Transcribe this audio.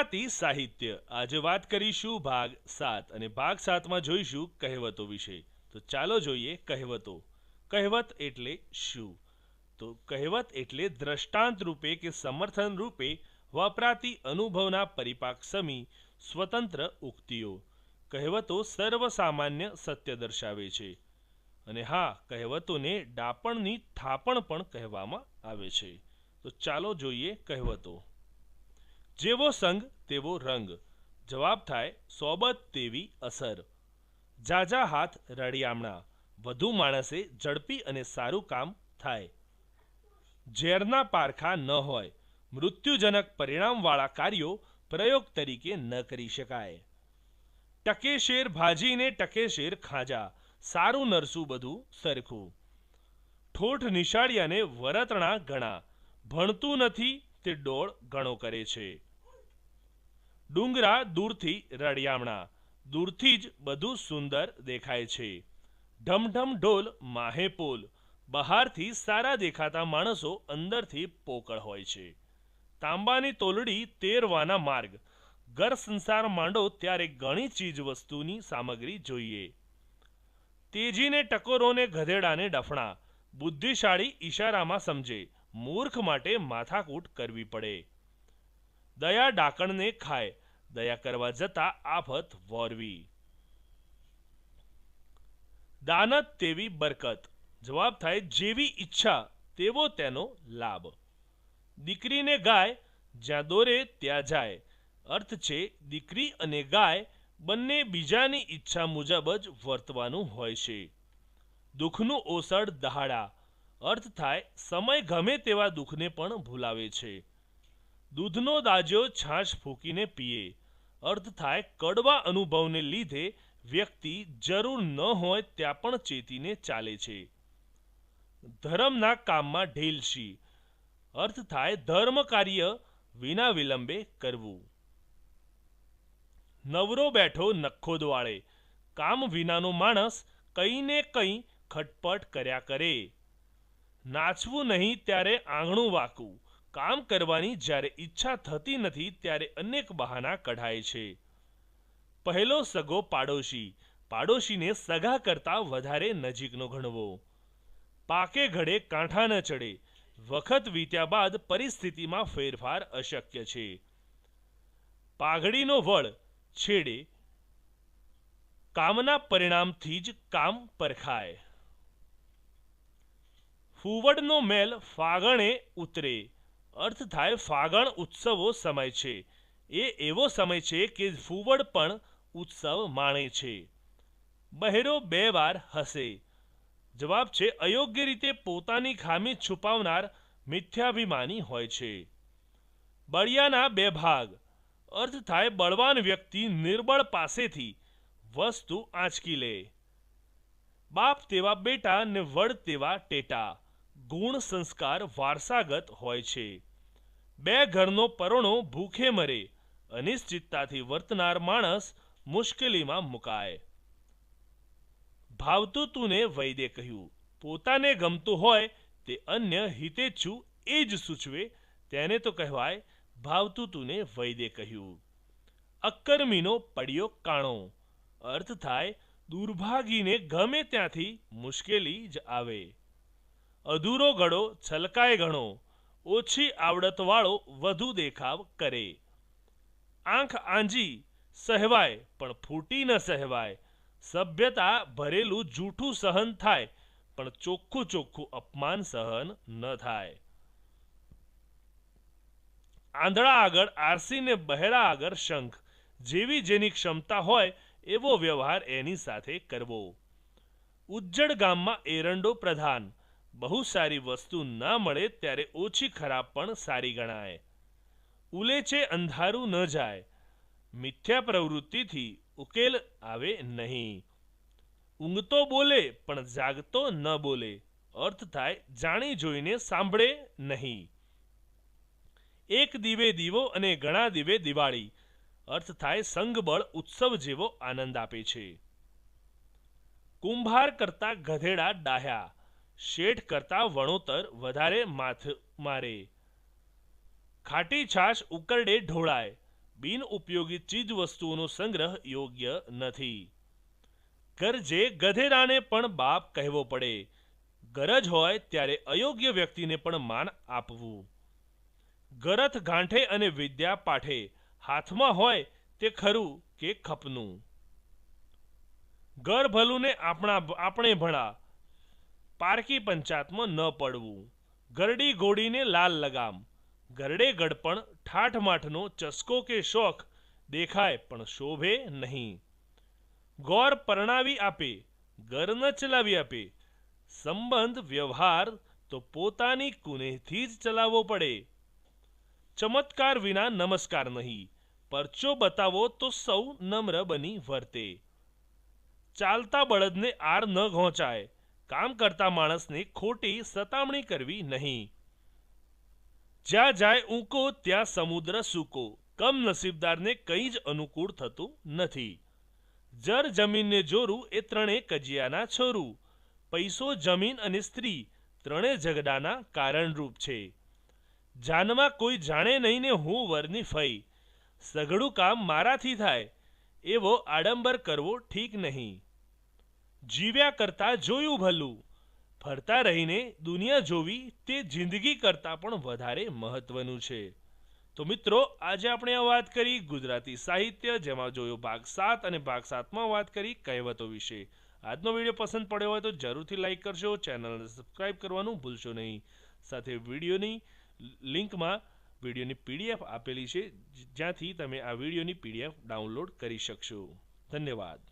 ગુજરાતી સાહિત્ય. આજે વાત કરીશું ભાગ સાત અને ભાગ સાતમાં જોઈશું કહેવતો વિશે. તો ચાલો જોઈએ કહેવતો. કહેવત એટલે શું? તો કહેવત એટલે દ્રષ્ટાંત રૂપે કે સમર્થન રૂપે વપરાતી અનુભવના પરિપાક સમી સ્વતંત્ર ઉક્તિઓ. કહેવતો સર્વસામાન્ય સત્ય દર્શાવે છે. અને હા, કહેવતોને ડાપણની થાપણ પણ કહેવામાં આવે છે. તો ચાલો જોઈએ કહેવતો. જેવો સંગ, તેવો રંગ. જવાબ થાય, સોબત તેવી અસર. જાજા હાથ રળિયામણા. વધુ માણસે ઝડપી અને સારું કામ થાય. ઝેરના પારખા ન હોય. મૃત્યુજનક પરિણામવાળા કાર્યો પ્રયોગ તરીકે ન કરી શકાય. ટકે શેર ભાજીને ટકે શેર ખાજા. સારું નરસું બધું સરખું. ઠોઠ નિશાળિયાને વરતણા ગણા. ભણતું નથી તે ડોળ ગણો કરે છે. ડુંગરા દૂરથી રળિયામણા. દૂરથી જ બધું સુંદર દેખાય છે. ઢમઢમ ઢોલ, માહે પોલ. બહારથી સારા દેખાતા માણસો અંદરથી પોકળ હોય છે. તાંબાની તોલડી તેરવાના માર્ગ. ઘર સંસાર માંડો ત્યારે ઘણી ચીજ વસ્તુની સામગ્રી જોઈએ. તેજીને ટકોરોને ગધેડાને ડફણા. બુદ્ધિશાળી ઈશારામાં સમજે. મૂર્ખ માટે માથાકૂટ કરવી પડે. દયા ડાકણને ખાય. દયા કરવા જતા આફત વોરવી. દાનત તેવી બરકત. જવાબ થાય, જેવી ઈચ્છા, તેવો તેનો લાભ. દીકરીને ગાય, જ્યાં દોરે ત્યાં જાય. અર્થ છે, દીકરી અને ગાય બંને બીજાની ઈચ્છા મુજબ જ વર્તવાનું હોય છે. દુઃખનું ઓસડ દહાડા. અર્થ થાય, સમય ગમે તેવા દુઃખને પણ ભૂલાવે છે. દૂધનો દાજ્યો છાશ ફૂંકીને પીએ. અર્થ થાય, કડવા અનુભવને લીધે વ્યક્તિ જરૂર ન હોય ત્યાં પણ ચેતીને ચાલે છે. ધર્મના કામમાં ઢેલશી. અર્થ થાય, ધર્મ કાર્ય વિના વિલંબે કરવું. નવરો બેઠો નખો દ્વાળે. કામ વિનાનો માણસ કંઈ ને કંઈ ખટપટ કર્યા કરે. નાચવું નહીં ત્યારે આંગણું વાકવું. કામ કરવાની જ્યારે ઈચ્છા થતી નથી ત્યારે અનેક બહાના કઢાય છે. પહેલો સગો પાડોશી. પાડોશીને સગા કરતાં વધારે નજીકનો ગણવો. પાકે ઘડે કાંઠા ન ચડે. વખત વીત્યા બાદ પરિસ્થિતિમાં ફેરફાર અશક્ય છે. પાઘડીનો વળ છેડે. કામના પરિણામથી જ કામ પરખાય. ફૂવડનો મેલ ફાગણે ઉતરે. અર્થ થાય ફાગણ ઉત્સવો સમય છે. એ એવો સમય છે કે ફૂવડ પણ ઉત્સવ માણે છે. બહેરો બે વાર હસે. જવાબ છે, અયોગ્ય રીતે પોતાની ખામી છુપાવનાર મિથ્યાભિમાની હોય છે. બળિયાના બે ભાગ. અર્થ થાય, બળવાન વ્યક્તિ નિર્બળ પાસેથી વસ્તુ આંચકી લે. બાપ તેવા બેટા ને વડ તેવા ટેટા. ગુણ સંસ્કાર વારસાગત હોય છે. બે ઘરનો પરોણો ભૂખે મરે, અનિશ્ચિતતાથી વર્તનાર માણસ મુશ્કેલીમાં મુકાય. ભાવતું તુને વૈદે કહ્યું, પોતાને ગમતું હોય તે અન્ય હિતેચ્છુ એ જ સૂચવે. તેને તો કહેવાય ભાવતું તુને વૈદે કહ્યું. અક્કર્મીનો પડ્યો કાણો. અર્થ થાય, દુર્ભાગીને ગમે ત્યાંથી મુશ્કેલી જ આવે. અધૂરો ઘડો છલકાય ઘણો, ઓછી આવડતવાળો વધુ દેખાવ કરે. આંખ આંજી, સહેવાય, પણ ફૂટી ન સહેવાય. સભ્યતા ભરેલું જૂઠું સહન થાય, પણ ચોખ્ખું ચોખ્ખું અપમાન સહન ન થાય. આંધળા આગળ આરસીને બહેરા આગળ શંખ, જેવી જેની ક્ષમતા હોય, એવો વ્યવહાર એની સાથે કરવો. ઉજ્જડ ગામમાં એરંડો પ્રધાન બહુ સારી વસ્તુ ના મળે ત્યારે ઓછી ખરાબ પણ સારી ગણાય. ઉલેચે અંધારું ન જાય. મિથ્યા પ્રવૃત્તિથી ઉકેલ આવે નહીં. ઊંઘતો બોલે પણ જાગતો ન બોલે. અર્થ થાય જાણી જોઈને સાંભળે નહીં. એક દીવે દીવો અને ઘણા દીવે દિવાળી. અર્થ થાય સંગબળ ઉત્સવ જેવો આનંદ આપે છે. કુંભાર કરતા ગધેડા ડાહ્યા. શેઠ કરતા વણોતર વધારે માથ મારે. ખાટી છાશ ઉકરડે ઢોળાય. બિન ઉપયોગી ચીજ વસ્તુઓનો સંગ્રહ યોગ્ય નથી. ગરજે ગધેડાને પણ બાપ કહેવો પડે. ગરજ હોય ત્યારે અયોગ્ય વ્યક્તિને પણ માન આપવું. ગરથ ગાંઠે અને વિદ્યા પાઠે. હાથમાં હોય તે ખરું કે ખપનું. ઘર ભલુને આપણા, આપણે ભણા. પારકી પંચાતમાં ન પડવું. ગરડી ઘોડીને લાલ લગામ. ગરડે ગડપણ, ઠાઠમાઠનો ચસ્કો કે શોખ દેખાય પણ શોભે નહીં. ગોર પરણાવી આપે ઘર ન ચલાવી આપે. સંબંધ, વ્યવહાર તો પોતાની કુનેહથી જ ચલાવવો પડે. ચમત્કાર વિના નમસ્કાર નહીં. પરચો બતાવો તો સૌ નમ્ર બની વર્તે. ચાલતા બળદને આર ન ઘોંચાય. કામ કરતા માણસને ખોટી સતામણી કરવી નહીં. જ્યાં જાય ઊંકો, ત્યાં સમુદ્ર સૂકો. કમ નસીબદારને કંઈ જ અનુકૂળ થતું નથી. જર જમીનને જોરું એ ત્રણે કજિયાના છોરું. પૈસો, જમીન અને સ્ત્રી ત્રણે ઝઘડાના કારણરૂપ છે. જાનમાં કોઈ જાણે નહીં ને હું વરની ફઈ. સઘળું કામ મારાથી થાય. એવો આડંબર કરવો ઠીક નહીં. જીવ્યા કરતા જોયું ભલું. ફરતા રહીને દુનિયા જોવી તે જિંદગી કરતાં પણ વધારે મહત્વનું છે. તો મિત્રો, આજે આપણે આ વાત કરી ગુજરાતી સાહિત્ય, જેમાં જોયો ભાગ સાત અને ભાગ સાતમાં વાત કરી કહેવતો વિશે. આજનો વીડિયો પસંદ પડ્યો હોય તો જરૂરથી લાઇક કરજો, ચેનલને સબસ્ક્રાઈબ કરવાનું ભૂલશો નહીં. સાથે વિડીયોની લિંકમાં વિડીયોની પીડીએફ આપેલી છે, જ્યાંથી તમે આ વિડીયોની પીડીએફ ડાઉનલોડ કરી શકશો. ધન્યવાદ.